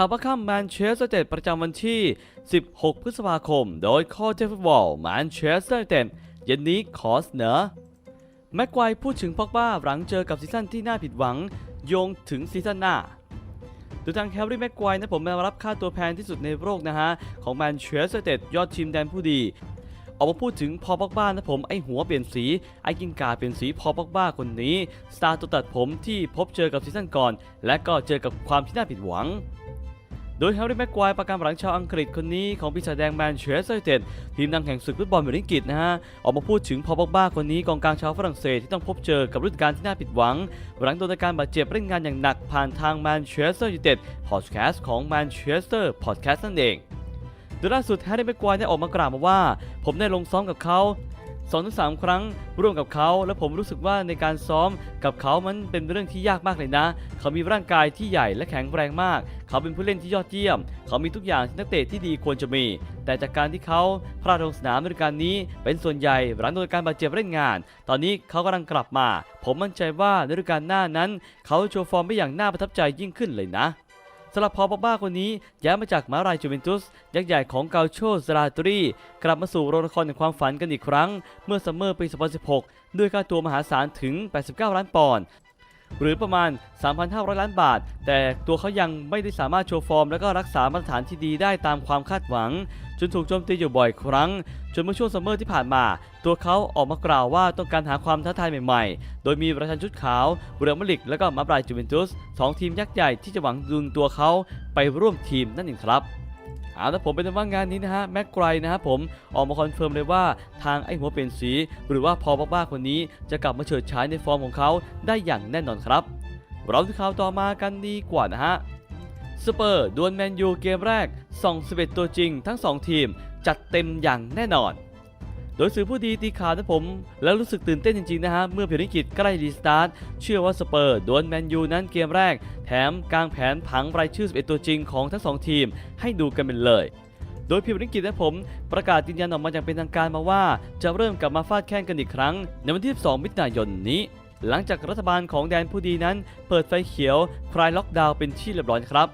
ข่าวประค่ำแมนเชสเตอร์ยูไนเต็ดประจำวันที่ 16 พฤษภาคม โดยข้อเทฟุตบอลแมนเชสเตอร์ยูไนเต็ดเย็นนี้ขอเสนอ แม็กควพูดถึงพอกบ้าหลังเจอกับซีซั่นที่น่าผิดหวัง โยงถึงซีซั่นหน้าโดยทางแฮร์รี่แม็กควนะผมมารับค่าตัวแพงที่สุดในโลกนะฮะ ของแมนเชสเตอร์ยูไนเต็ดยอดทีมแดนผู้ดีออกมาพูดถึงพอปอกบ้านะผมไอหัวเปลี่ยนสีไอกินกาเปลี่ยนสีพอปอกบ้าคนนี้สตาร์ตัวตัดผมที่พบเจอกับซีซั่นก่อน และก็เจอกับความที่น่าผิดหวัง โดยแฮร์รี่แม็กควายประกันหลังชาวอังกฤษคนนี้ของปีศาจแดงแมนเชสเตอร์ยูไนเต็ดทีมดังแห่งศึกฟุตบอลเมริกิตนะฮะ ออกมาพูดถึงพอบอกบ้าคนนี้กองกลางชาวฝรั่งเศสที่ต้องพบเจอกับฤดูกาลที่น่าผิดหวัง หลังโดนการบาดเจ็บเล่นงานอย่างหนักผ่านทางแมนเชสเตอร์ยูไนเต็ดพอดแคสต์ของแมนเชสเตอร์พอดแคสต์นั่นเองโดยล่าสุดแฮร์รี่แม็กควายได้ออกมากล่าวมาว่า ผมได้ลงซ้อมกับเขา สอถึงสามครั้ง ร่วมกับเขา และผมรู้สึกว่าในการซ้อมกับเขามันเป็นเรื่องที่ยากมากเลยนะ เขามีร่างกายที่ใหญ่และแข็งแรงมาก เขาเป็นผู้เล่นที่ยอดเยี่ยม เขามีทุกอย่างที่นักเตะที่ดีควรจะมี แต่จากการที่เขาพลาดลงสนามในฤดูกาลนี้ เป็นส่วนใหญ่หลังโดนการบาดเจ็บเล่นงาน ตอนนี้เขากำลังกลับมา ผมมั่นใจว่าในฤดูกาลหน้านั้น เขาโชว์ฟอร์มได้อย่างน่าประทับใจยิ่งขึ้นเลยนะ สำหรับพอปอบ้าคนนี้ย้ายมาจากมาลายจูเวนตุส ยักษ์ใหญ่ของเกาโชสลาตรี กลับมาสู่โรงละครแห่งความฝันกันอีกครั้ง เมื่อซัมเมอร์ปี 2016 ด้วยค่าตัวมหาศาลถึง 89 ล้านปอนด์หรือประมาณ 3,500 ล้านบาท แต่ตัวเขายังไม่ได้สามารถโชว์ฟอร์ม และก็รักษามาตรฐานที่ดีได้ตามความคาดหวัง จนถูกโจมตีอยู่บ่อยครั้ง จนเมื่อช่วงซัมเมอร์ที่ผ่านมา ตัวเขาออกมากล่าวว่าต้องการหาความท้าทายใหม่ๆ โดยมีประธานชุดขาวเรือมาลิก และก็มาบรายจูเวนตุสสองทีมยักษ์ใหญ่ที่จะหวังดึงตัวเขาไปร่วมทีมนั่นเองครับเอาละผมเป็นว่างานนี้นะฮะแม็กไกรนะครับผมออกมาคอนเฟิร์มเลยว่าทางไอ้หัวเปลี่ยนสี หรือว่าพอบ้าบ้าคนนี้จะกลับมาเฉิดฉายในฟอร์มของเขาได้อย่างแน่นอนครับเราที่ข่าวต่อมากันดีกว่านะฮะ สเปอร์ดวลแมนยูเกมแรกส่อง11ตัวจริงทั้ง 2 ทีมจัดเต็มอย่างแน่นอน โดยสื่อผู้ดีตีข่าวนะผม แล้วรู้สึกตื่นเต้นจริงๆนะฮะ เมื่อภารกิจใกล้รีสตาร์ท เชื่อว่าสเปอร์ดวลแมนยูนั้นเกมแรก แถมกลางแผนผังรายชื่อ 11 ตัวจริงของทั้ง 2 ทีม ให้ดูกันเป็นเลยโดยพิมพ์นิกิจนะผมประกาศยืนยันออกมาอย่างเป็นทางการมาว่า จะเริ่มกลับมาฟาดแข่งกันอีกครั้ง ในวันที่ 12 มิถุนายนนี้ หลังจากรัฐบาลของแดนผู้ดีนั้น เปิดไฟเขียวคลายล็อกดาวน์เป็นที่เรียบร้อยครับ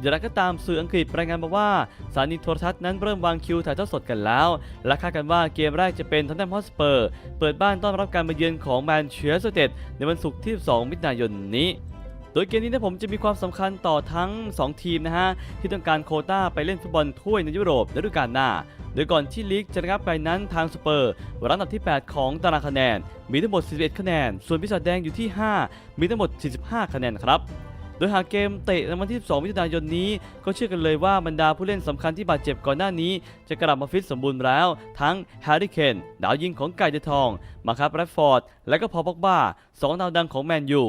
อย่างไรก็ตามสื่ออังกฤษรายงานมาว่าสถานีโทรทัศน์นั้นเริ่มวางคิวถ่ายทอดสดกันแล้ว และคาดกันว่าเกมแรกจะเป็นทันแนมฮอสเปอร์ เปิดบ้านต้อนรับการมาเยือนของแมนเชสเตอร์ยูไนเต็ดในวันศุกร์ที่ 2 มิถุนายนนี้โดยเกมนี้นะผมจะมีความสำคัญต่อทั้ง 2 ทีมนะฮะ ที่ต้องการโคต้าไปเล่นฟุตบอลถ้วยในยุโรปในฤดูกาลหน้า โดยก่อนที่ลีกจะรับไปนั้นทางสเปอร์รั้งอันดับที่ 8 ของตารางคะแนน มีทั้งหมด 41 คะแนน ส่วนพิศาแดงอยู่ที่ 5 มีทั้งหมด 45 คะแนนครับ โดยหากเกมเตะในวันที่ 12 มิถุนายนนี้ ก็เชื่อกันเลยว่าบรรดาผู้เล่นสำคัญที่บาดเจ็บก่อนหน้านี้ จะกลับมาฟิตสมบูรณ์แล้ว ทั้งแฮร์รี่เคนดาวยิงของไก่เดอะทอง มาครับแรดฟอร์ด และก็พอบอกบ้าสองดาวดังของแมนยู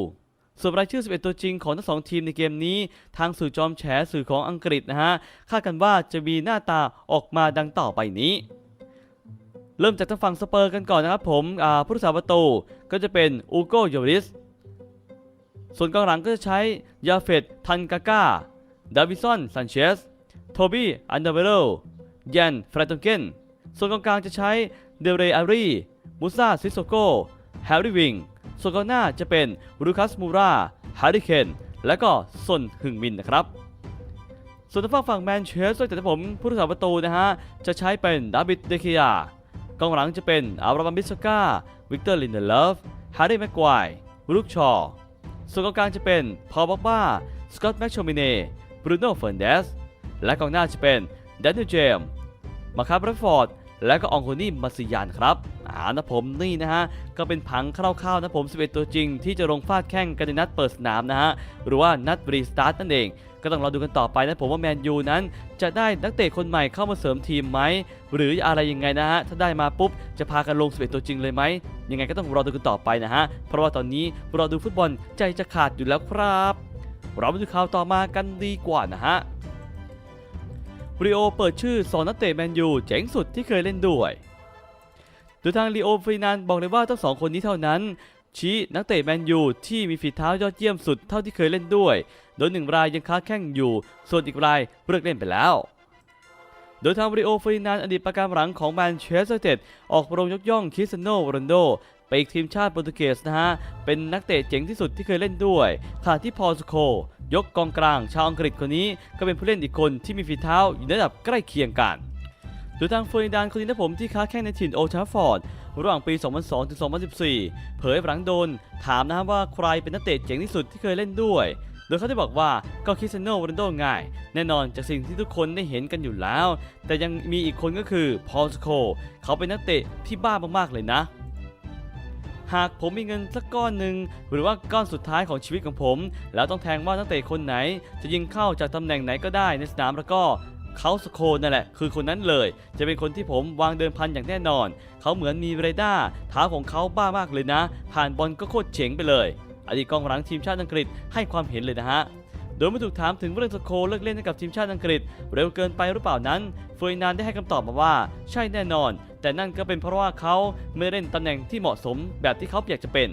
ส่วนรายชื่อ 11 ตัวจริงของทั้งสองทีมในเกมนี้ ทางสื่อจอมแฉสื่อของอังกฤษนะฮะคาดกันว่าจะมีหน้าตาออกมาดังต่อไปนี้ เริ่มจากทางฝั่งสเปอร์กันก่อนนะครับผมผู้รักษาประตูก็จะเป็นอูโกโยริส ส่วนกองหลังก็จะใช้ยาเฟตทันกาก้าดาวิสันซันเชสโทบี้อันเดอร์เวโรแยนฟรตงเกนส่วนกองกลางจะใช้เดเรอารีมูซาซิโซโกแฮร์รี่วิงส่วนกองหน้าจะเป็นรูคัสมูราฮาริเคนและก็ซนฮึงมินนะครับ ส่วนทางฝั่งฝั่งแมนเชสเตอร์แต่ผมผู้รักษาประตูนะฮะ จะใช้เป็นดาวิดเดคิยากองหลังจะเป็นอาราบัมบิสกาวิกเตอร์ลินเดเลฟแฮร์รี่แม็กควายลูกชอ ส่วนกองกลางจะเป็นพอลบ็อกบ้าสกอตต์แมคโชมิเน่บรูโน่เฟอร์นเดสและกองหน้าจะเป็นแดนนิลเจมส์มาคาร์บรฟอร์ดและก็องโคนี่มาซิยานครับอ่านะผมนี่นะฮะ ก็เป็นผังคร่าวๆนะผม 11 ตัวจริง ที่จะลงฟาดแข่งกันในนัดเปิดสนามนะฮะ หรือว่านัดรีสตาร์ทนั่นเอง ก็ต้องรอดูกันต่อไปนะผมว่าแมนยูนั้น จะได้นักเตะคนใหม่เข้ามาเสริมทีมไหมหรืออะไรยังไงนะฮะถ้าได้มาปุ๊บจะพากันลง11ตัวจริงเลยไหมยังไงก็ต้องรอดูกันต่อไปนะฮะเพราะว่าตอนนี้รอดูฟุตบอลใจจะขาดอยู่แล้วครับเรามาดูข่าวต่อมากันดีกว่านะฮะริโอเปิดชื่อสองนักเตะแมนยูเจ๋งสุดที่เคยเล่นด้วยโดยทางลีโอฟรีนันบอกเลยว่าทั้งสองคนนี้เท่านั้น ชี้นักเตะแมนยูที่มีฝีเท้ายอดเยี่ยมสุดเท่าที่เคยเล่นด้วย โดยหนึ่งรายยังค้าแข้งอยู่ ส่วนอีกรายเลิกเล่นไปแล้ว โดยทางริโอฟรีนันอดีตประการหลังของแมนเชสเตอร์ยูไนเต็ดออกโรงยกย่องคริสเตียโนโรนัลโดไปอีกทีมชาติโปรตุเกสนะฮะ เป็นนักเตะเจ๋งที่สุดที่เคยเล่นด้วยขณะที่พอลสโค ยกกองกลางชาวอังกฤษคนนี้ก็เป็นผู้เล่นอีกคนที่มีฝีเท้าอยู่ในระดับใกล้เคียงกัน โดยทางเฟอร์ดินานคนนี้นะผมที่ค้าแข่งในถิ่นโอลด์แทราฟอร์ด ระหว่างปี 2002 ถึง 2014 เผยหลังโดน ถามนะครับว่าใครเป็นนักเตะเจ๋งที่สุดที่เคยเล่นด้วย โดยเขาได้บอกว่าก็คริสเตียโนโรนัลโดง่าย แน่นอนจากสิ่งที่ทุกคนได้เห็นกันอยู่แล้ว แต่ยังมีอีกคนก็คือพอลสโค เขาเป็นนักเตะที่บ้ามากๆเลยนะหากผมมีเงินสักก้อนหนึ่งหรือว่าก้อนสุดท้ายของชีวิตของผม แล้วต้องแทงว่านักเตะคนไหน จะยิงเข้าจากตำแหน่งไหนก็ได้ในสนามแล้วก็ เขาสโคนั่นแหละ คือคนนั้นเลย จะเป็นคนที่ผมวางเดิมพันอย่างแน่นอน เขาเหมือนมีเรดาร์เท้าของเขาบ้ามากเลยนะ ผ่านบอลก็โคตรเจ๋งไปเลย อดีตกองหลังทีมชาติอังกฤษให้ความเห็นเลยนะฮะโดยเมื่อถูกถามถึงเรื่องสโคเลิกเล่นให้กับทีมชาติอังกฤษ เร็วเกินไปหรือเปล่านั้นเฟอร์นานได้ให้คำตอบมาว่า ใช่แน่นอน แต่นั่นก็เป็นเพราะว่าเขาไม่เล่นตำแหน่งที่เหมาะสมแบบที่เขาอยากจะเป็น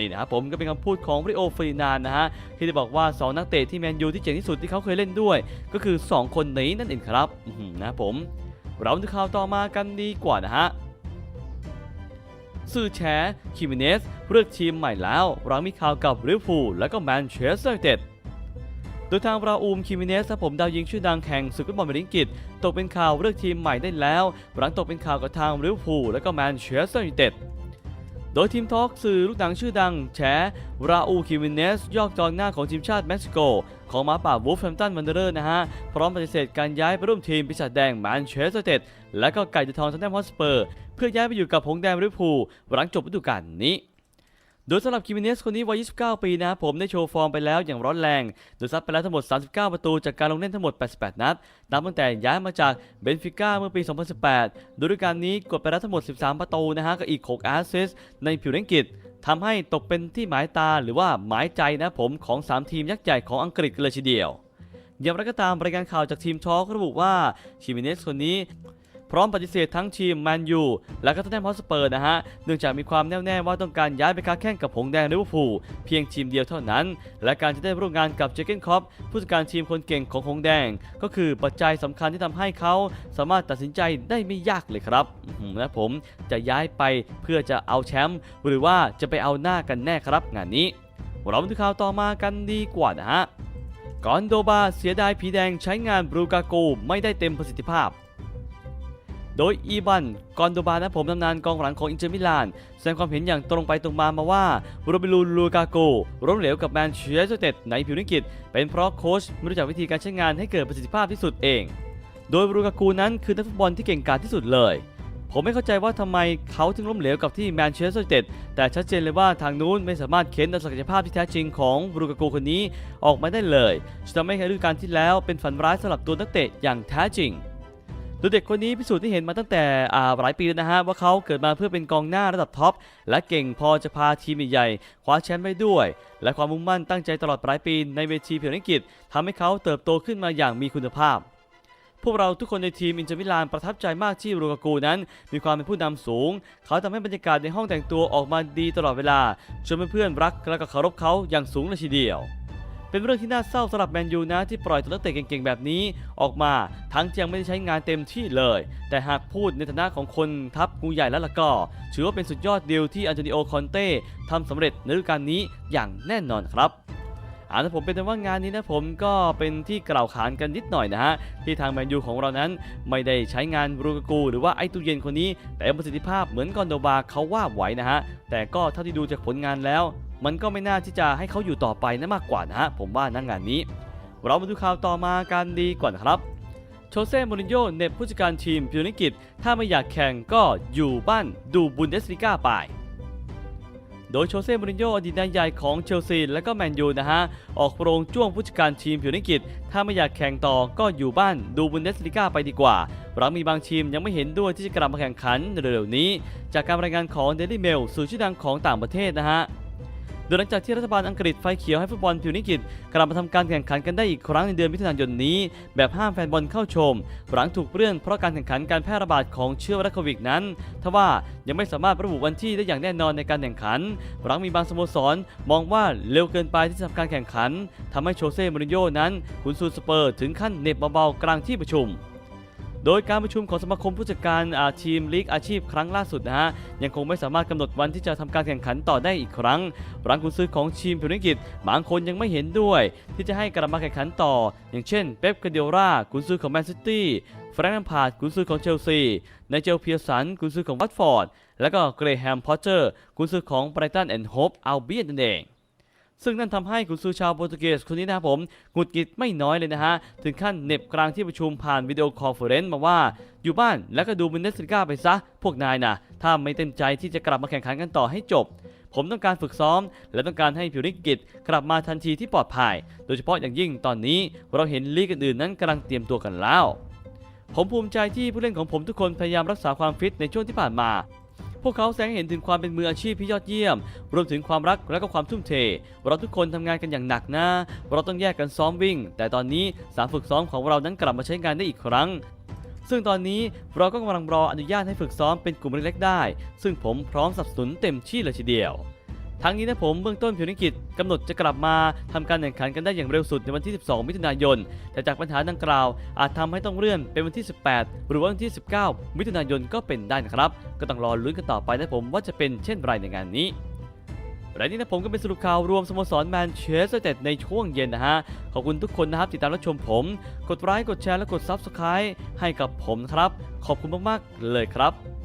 นี่นะครับผมก็เป็นคำพูดของริโอฟินานนะฮะที่ได้บอกว่า 2 นักเตะที่แมนยูที่เจ๋งที่สุดที่เขาเคยเล่นด้วย ก็คือ 2 คนนี้นั่นเองครับนะผม เราดูข่าวต่อมากันดีกว่านะฮะสื่อแฉคิมิเนสเลือกทีมใหม่แล้วหลังมีข่าวกับลิเวอร์พูลและก็แมนเชสเตอร์เต็ดโดยทางราอูมคิมิเนสผมดาวยิงชื่อดังแข่งศึกฟุตบอลเมริงกิตตกเป็นข่าวเลือกทีมใหม่ได้แล้ว หลังตกเป็นข่าวกับทางลิเวอร์พูลและก็แมนเชสเตอร์ยูไนเต็ด ดยทีมทอล์กสื่อลูกหนังชื่อดัง แฉราอูคิมิเนส ยอกจองหน้าของทีมชาติเม็กซิโก ของหมาป่าวูฟแฮมตันวันเดอร์นะฮะ พร้อมปฏิเสธการย้ายไปร่วมทีมปีศาจแดงแมนเชสเตอร์เต็ดและก็ไก่จะทองทันแนมฮอสเปอร์ เพื่อย้ายไปอยู่กับหงแดงลิเวอร์พูหลังจบฤดูกาลนี้ โดยสำหรับคิมิเนสคนนี้วัย 29 ปีนะครับผมได้โชว์ฟอร์มไปแล้วอย่างร้อนแรง โดยซัดไปแล้วทั้งหมด 39 ประตูจากการลงเล่นทั้งหมด 88 นัด นับตั้งแต่ย้ายมาจากเบนฟิก้าเมื่อปี 2018 โดยฤดูกาลนี้กดไปแล้วทั้งหมด 13 ประตูนะฮะกับอีก 6 แอสซิสต์ในผิวเล่นกิจทำให้ตกเป็นที่หมายตาหรือว่าหมายใจนะผมของ 3 ทีมยักษ์ใหญ่ของอังกฤษเลยทีเดียวอย่างไรก็ตามรายงานข่าวจากทีมทอล์กระบุว่าคิมิเนสคนนี้ พร้อมปฏิเสธทั้งทีมแมนยูและก็ท o ตแนมฮอสเปอร์นะฮะ เนื่องจากมีความแน่วแน่ว่าต้องการย้ายไปค้าแข่งกับหงแดงลิเวอร์พูลเพียงทีมเดียวเท่านั้น และการจะได้ร่วมงานกับเจเกนคอปผู้จัดการทีมคนเก่งของหงแดง ก็คือปัจจัยสำคัญที่ทำให้เขาสามารถตัดสินใจได้ไม่ยากเลยครับอื้อหือและผมจะย้ายไปเพื่อจะเอาแชมป์หรือว่าจะไปเอาหน้ากันแน่ครับงานนี้เรามาดูข่าวต่อมากันดีกว่านะฮะกอนโดบาเสียดายผีแดงใช้งานบรูกาโกไม่ได้เต็มประสิทธิภาพ โดยอีบันกอนโดบานะผมตำนานกองหลังของอินเตอร์มิลานแสดงความเห็นอย่างตรงไปตรงมามาว่าโรเบลูลูกาโกล้มเหลวกับแมนเชสเตอร์เต็ดในผิวนิกิจ เป็นเพราะโค้ชไม่รู้จักวิธีการใช้งานให้เกิดประสิทธิภาพที่สุดเอง โดยลูกากูนั้นคือนักฟุตบอลที่เก่งกาจที่สุดเลยผมไม่เข้าใจว่าทำไมเขาถึงล้มเหลวกับที่แมนเชสเตอร์ยูไนเต็ดแต่ชัดเจนเลยว่าทางนู้นไม่สามารถเค้นเอาศักยภาพที่แท้จริงของบรูกากูคนนี้ออกมาได้เลยจะทำให้ฤดูกาลที่แล้วเป็นฝันร้ายสำหรับตัวนักเตะอย่างแท้จริง โดยเด็กคนนี้พิสูจน์ที่เห็นมาตั้งแต่หลายปีแล้วนะฮะว่าเขาเกิดมาเพื่อเป็นกองหน้าระดับท็อปและเก่งพอจะพาทีมใหญ่คว้าแชมป์ไปด้วย และความมุ่งมั่นตั้งใจตลอดปลายปีในเวทีเพียงอังกฤษทำให้เขาเติบโตขึ้นมาอย่างมีคุณภาพ พวกเราทุกคนในทีมอินเตอร์มิลานประทับใจมากที่รูกากูนั้น มีความเป็นผู้นำสูง เขาทำให้บรรยากาศในห้องแต่งตัวออกมาดีตลอดเวลาจนเพื่อนๆรักและก็เคารพเขาอย่างสูงเลยทีเดียว เป็นเรื่องที่น่าเศร้าสำหรับแมนยูนะที่ปล่อยตัวนักเตะเก่งๆแบบนี้ออกมาทั้งที่ยังไม่ได้ใช้งานเต็มที่เลย แต่หากพูดในฐานะของคนทัพงูใหญ่แล้วล่ะก็ถือว่าเป็นสุดยอดเดีลที่อันโตนิโอคอนเต้ทำสำเร็จในฤดูกาลนี้อย่างแน่นอนครับอ่าถ้าผมเป็นแต่ว่างานนี้นะผมก็เป็นที่กล่าวขานกันนิดหน่อยนะฮะ ที่ทางแมนยูของเรานั้นไม่ได้ใช้งานรูกากู หรือว่าไอตูเย็นคนนี้ แต่ประสิทธิภาพเหมือนกอนโดบาเขาว่าไหวนะฮะ แต่ก็เท่าที่ดูจากผลงานแล้ว มันก็ไม่น่าที่จะให้เขาอยู่ต่อไปนะมากกว่านะฮะผมว่านะงานนี้ เรามาดูข่าวต่อมากันดีกว่านครับโชเซ่มูรินโญ่เน็บผู้จัดการทีมพิวนิกิจถ้าไม่อยากแข่งก็อยู่บ้านดูบุนเดสลิก้าไป โดยโชเซ่มูรินโญ่อดีตนายใหญ่ของเชลซีและก็แมนยูนะฮะ ออกโรงจ้วงผู้จัดการทีมผิวนิกิจถ้าไม่อยากแข่งต่อก็อยู่บ้านดูบุนเดสลิก้าไปดีกว่าหลังมีบางทีมยังไม่เห็นด้วยที่จะกลับมาแข่งขันในเร็วๆนี้ จากการรายงานของเดลี่เมลสื่อชื่อดังของต่างประเทศนะฮะ โดยหลังจากที่รัฐบาลอังกฤษไฟเขียวให้ฟุตบอลผิวนิกิจกลับมาทำการแข่งขันกันได้อีกครั้งในเดือนมิถุนายนนี้ แบบห้ามแฟนบอลเข้าชม หลังถูกเลื่อนเพราะการแข่งขันการแพร่ระบาดของเชื้อไวรัสโควิดนั้นทว่ายังไม่สามารถระบุวันที่ได้อย่างแน่นอนในการแข่งขัน หลังมีบางสโมสรมองว่าเร็วเกินไปที่จะทำการแข่งขันทำให้โชเซ่มูรินโญ่นั้นขุนซูสเปอร์ ถึงขั้นเหน็บเบาๆกลางที่ประชุม โดยการประชุมของสมาคมผู้จัดการทีมลีกอาชีพครั้งล่าสุดนะฮะยังคงไม่สามารถกำหนดวันที่จะทำการแข่งขันต่อได้อีกครั้งรังกุนซื้อของทีมพิวนิกิจบางคนยังไม่เห็นด้วย ที่จะให้กลับมาแข่งขันต่อ อย่างเช่นเป๊ปกาเดียร่ากุนซื้อของแมนซิตี้แฟรงค์แลมพาร์ดกุนซื้อของเชลซีไนเจลเพียร์สันกุนซื้อของวัตฟอร์ดและก็เกรแฮมพอตเตอร์กุนซื้อของไบรตันแอนด์โฮปอัลเบียนนั่นเอง ซึ่งนั่นทำให้กุนซือชาวโปรตุเกสคนนี้นะครับผมหงุดหงิดไม่น้อยเลยนะฮะ ถึงขั้นเน็บกลางที่ประชุมผ่านวิดีโอคอนเฟอเรนซ์มาว่า อยู่บ้านแล้วก็ดูบุนเดสลิก้าไปซะ พวกนายนะถ้าไม่เต็มใจที่จะกลับมาแข่งขันกันต่อให้จบ ผมต้องการฝึกซ้อม และต้องการให้ผิวนิกิจกลับมาทันทีที่ปลอดภัย โดยเฉพาะอย่างยิ่งตอนนี้เราเห็นลีกอื่นๆนั้นกำลังเตรียมตัวกันแล้ว ผมภูมิใจที่ผู้เล่นของผมทุกคนพยายามรักษาความฟิตในช่วงที่ผ่านมา พวกเขาแสดงเห็นถึงความเป็นมืออาชีพที่ยอดเยี่ยม รวมถึงความรักและก็ความทุ่มเท เราทุกคนทำงานกันอย่างหนักนะ เราต้องแยกกันซ้อมวิ่ง แต่ตอนนี้สามฝึกซ้อมของเรานั้นกลับมาใช้งานได้อีกครั้ง ซึ่งตอนนี้เราก็กำลังรออนุญาตให้ฝึกซ้อมเป็นกลุ่มเล็กๆได้ ซึ่งผมพร้อมสนับสนุนเต็มที่เลยทีเดียว ทั้งนี้นะผมเบื้องต้นพิวนิกิจกำหนดจะกลับมาทำการแข่งขันกันได้อย่างเร็วสุดในวันที่ 12 มิถุนายน แต่จากปัญหาดังกล่าว อาจทำให้ต้องเลื่อนเป็นวันที่ 18 หรือวันที่ 19 มิถุนายนก็เป็นได้นะครับ ก็ต้องรอลุ้นกันต่อไปนะผมว่าจะเป็นเช่นไรในงานนี้และนี่นะผมก็เป็นสรุปข่าวรวมสโมสรแมนเชสเตอร์ยูไนเต็ดในช่วงเย็นนะฮะ ขอบคุณทุกคนนะครับติดตามรับชมผม กดไลค์กดแชร์และกด Subscribe ให้กับผมนะครับ ขอบคุณมากๆเลยครับ